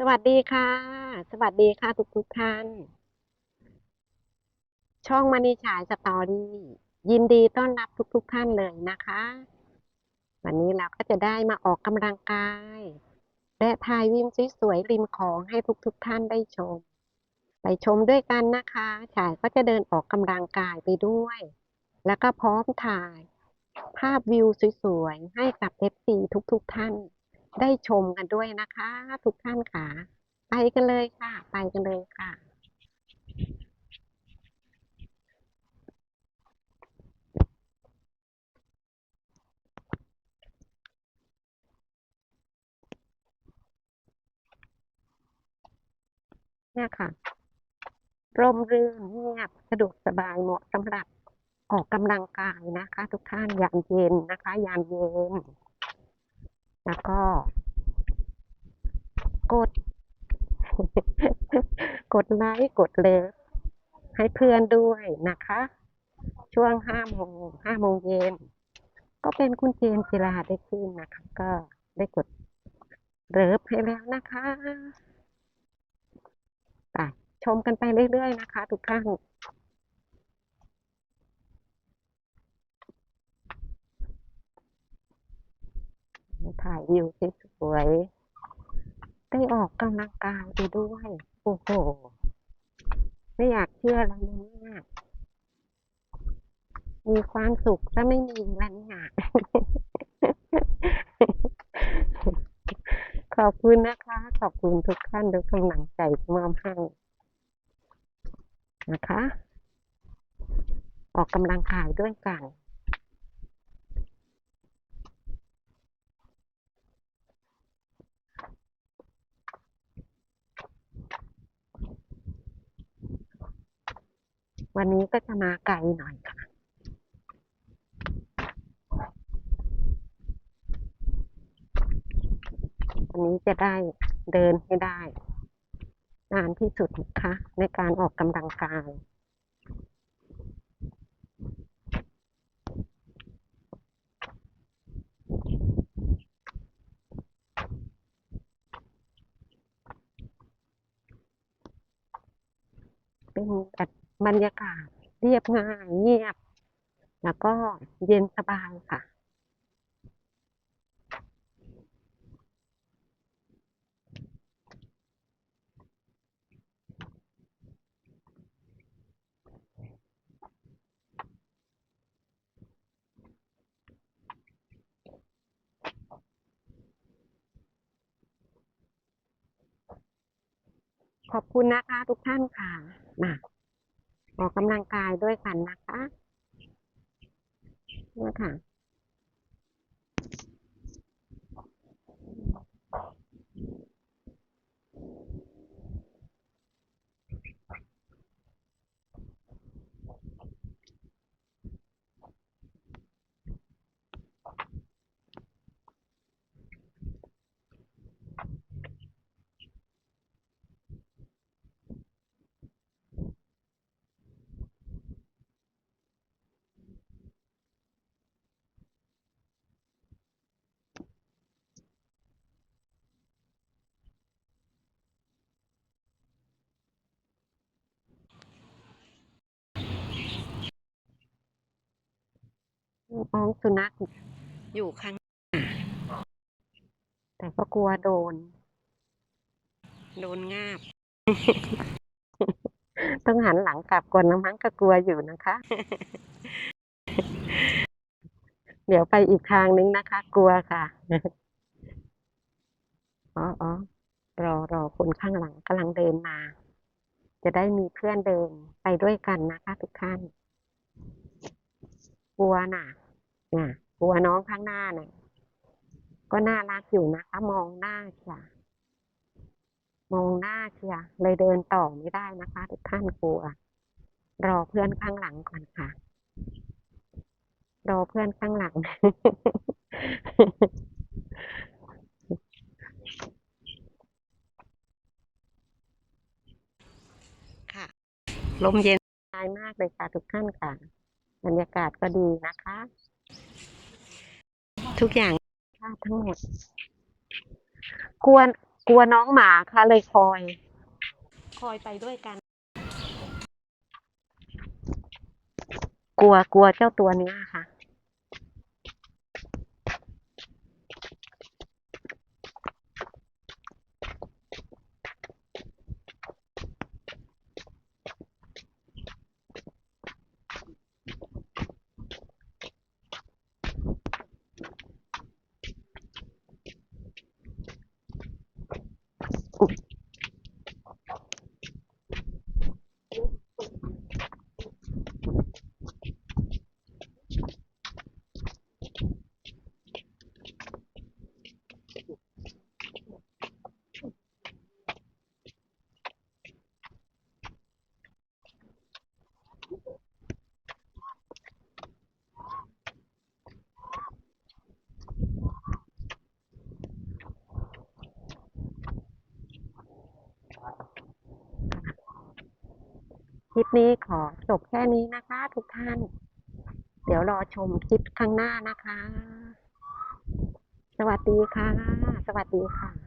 สวัสดีค่ะ สวัสดีค่ะทุกทุกท่าน ช่องมณีฉายสตอรี่ยินดีต้อนรับทุกทุกท่านเลยนะคะ วันนี้เราก็จะได้มาออกกำลังกาย และถ่ายวิวสวยๆริมของให้ทุกทุกท่านได้ชม ไปชมด้วยกันนะคะฉายก็จะเดินออกกำลังกายไปด้วย แล้วก็พร้อมถ่าย ภาพวิวสวยๆให้กับ FC ทุกๆท่าน ได้ชมกันด้วยนะคะ ทุกท่านค่ะ ไปกันเลยค่ะ ไปกันเลยค่ะเนี่ยค่ะร่มรื่นเงียบสะดวกสบายเหมาะสำหรับออกกำลังกายนะคะ ทุกท่านยามเย็นนะคะ ยามเย็น แล้วก็ กด กดไลค์กดเลิฟให้เพื่อนด้วยนะคะ ช่วงห้าโมงห้าโมงเย็นก็เป็นคุณเจมจิราได้ขึ้นนะคะ ก็ได้กดเลิฟให้แล้วนะคะไปชมกันไปเรื่อยๆนะคะ ทุกท่าน ถ่ายวิวสวยๆได้ออกกำลังกายไปด้วย โอ้โห ไม่อยากเชื่อแล้วนะเนี่ยมีความสุขถ้าไม่มีแล้วเนี่ยขอบคุณนะคะ ขอบคุณทุกท่านทุกกำลังใจที่มอบให้นะคะ ออกกำลังกายด้วยกัน วันนี้ก็จะมาไกลหน่อยค่ะ วันนี้จะได้เดินให้ได้ นานที่สุดนะคะ ในการออกกำลังกายเป็นแบบ บรรยากาศเรียบง่ายเงียบ แล้วก็เย็นสบายค่ะ ขอบคุณนะคะทุกท่านค่ะมา ออกกำลังกายด้วยกันนะคะเนี่ยค่ะ น้องสุนัขอยู่ข้างหน้าแต่ก็กลัวโดน โดนงาบ ต้องหันหลังกลับก่อนนะมั้งก็กลัวอยู่นะคะ เดี๋ยวไปอีกทางนึงนะคะ กลัวค่ะอ๋ออ๋อรอรอคนข้างหลังกำลังเดินมา จะได้มีเพื่อนเดินไปด้วยกันนะคะทุกท่าน กลัวน่ะน่ะกลัวน้องข้างหน้าน่ะ ก็น่ารักอยู่นะคะ มองหน้าเชียมองหน้าเชียเลยเดินต่อไม่ได้นะคะ ทุกท่านกลัว รอเพื่อนข้างหลังก่อนค่ะ รอเพื่อนข้างหลัง ค่ะ ลมเย็นสบายมากเลยค่ะ ทุกท่านค่ะ บรรยากาศก็ดีนะคะ ทุกอย่างค่าทั้งหมดกลัวกลัวน้องหมาค่ะ เลยคอย คอยไปด้วยกัน กลัวกลัวเจ้าตัวเนี้ยค่ะ ค ลิปนี้ขอจบแค่นี้นะคะ ทุกท่าน เดี๋ยวรอชมคลิปข้างหน้านะคะ สวัสดีค่ะ สวัสดีค่ะ